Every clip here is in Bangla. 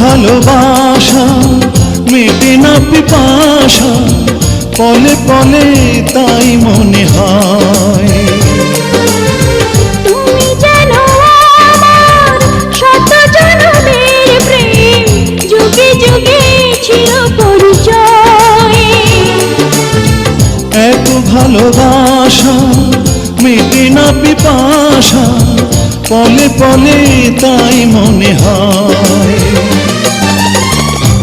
ভালোবাসা মেটে না পিপাসা পলে পলে তাই মনে হয়। এত ভালোবাসা মেটে না পিপাসা পলে পলে তাই মনে হয়।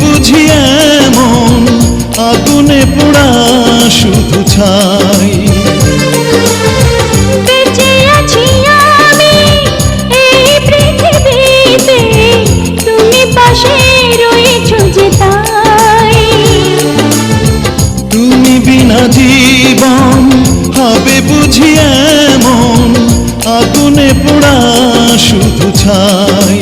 বুঝি এমন আগুনে পোড়া শুধু ছাই। তুমি বিনা জীবন হবে বুঝি এমন আগুনে পোড়া শুধু ছাই।